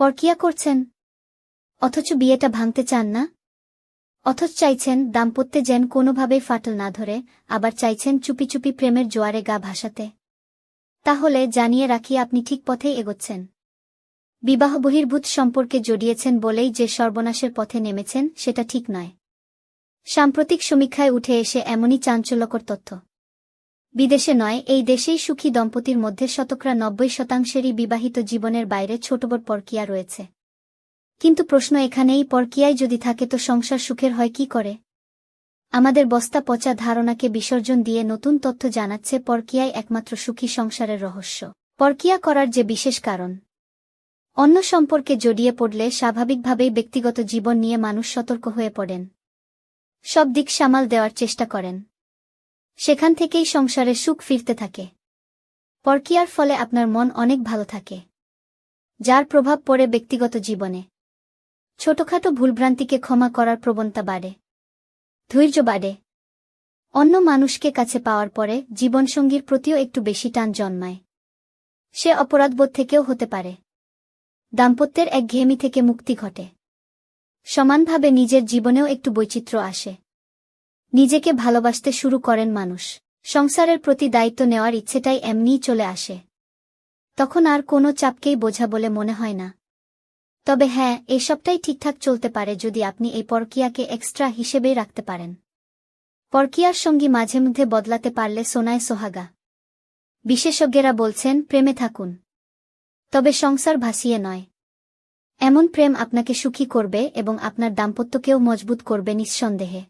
পরকিয়া করছেন। অথচ বিয়েটা ভাঙতে চান না। অথচ চাইছেন দাম্পত্যে যেন কোনোভাবেই ফাটল না ধরে, আবার চাইছেন চুপি চুপি প্রেমের জোয়ারে গা ভাসাতে। তাহলে জানিয়ে রাখি আপনি ঠিক পথেই এগোচ্ছেন। বিবাহ বহির্ভূত সম্পর্কে জড়িয়েছেন বলেই যে সর্বনাশের পথে নেমেছেন, সেটা ঠিক নয়। সাম্প্রতিক সমীক্ষায় উঠে এসে এমনই চাঞ্চল্যকর তথ্য। বিদেশে নয়, এই দেশেই সুখী দম্পতির মধ্যে শতকরা নব্বই শতাংশেরই বিবাহিত জীবনের বাইরে ছোটবড় পরকিয়া রয়েছে। কিন্তু প্রশ্ন এখানেই, পরকিয়ায় যদি থাকে তো সংসার সুখের হয় কি করে? আমাদের বস্তা পচা ধারণাকে বিসর্জন দিয়ে নতুন তথ্য জানাচ্ছে পরকিয়ায় একমাত্র সুখী সংসারের রহস্য। পরকিয়া করার যে বিশেষ কারণ? অন্য সম্পর্কে জড়িয়ে পড়লে স্বাভাবিকভাবেই ব্যক্তিগত জীবন নিয়ে মানুষ সতর্ক হয়ে পড়েন। সব দিক সামাল দেওয়ার চেষ্টা করেন। সেখান থেকেই সংসারে সুখ ফিরতে থাকে। পরকিয়ার ফলে আপনার মন অনেক ভালো থাকে। যার প্রভাব পড়ে ব্যক্তিগত জীবনে। ছোটখাটো ভুলভ্রান্তিকে ক্ষমা করার প্রবণতা বাড়ে। ধৈর্য বাড়ে। অন্য মানুষকে কাছে পাওয়ার পরে জীবনসঙ্গীর প্রতিও একটু বেশি টান জন্মায়। সে অপরাধবোধ থেকেও হতে পারে। দাম্পত্যের একঘেয়েমি থেকে মুক্তি ঘটে। সমানভাবে নিজের জীবনেও একটু বৈচিত্র্য আসে। নিজেকে ভালোবাসতে শুরু করেন মানুষ। সংসারের প্রতি দায়িত্ব নেওয়ার ইচ্ছেটাই এমনিই চলে আসে। তখন আর কোনো চাপকেই বোঝা বলে মনে হয় না। তবে হ্যাঁ এসবটাই ঠিকঠাক চলতে পারে যদি আপনি এই পরকিয়াকে এক্সট্রা হিসেবেই রাখতে পারেন। পরকিয়ার সঙ্গী মাঝে মধ্যে বদলাতে পারলে সোনায় সোহাগা। বিশেষজ্ঞেরা বলছেন, প্রেমে থাকুন। তবে সংসার ভাসিয়ে নয়। এমন প্রেম আপনাকে সুখী করবে এবং আপনার দাম্পত্যকেও মজবুত করবে নিঃসন্দেহে।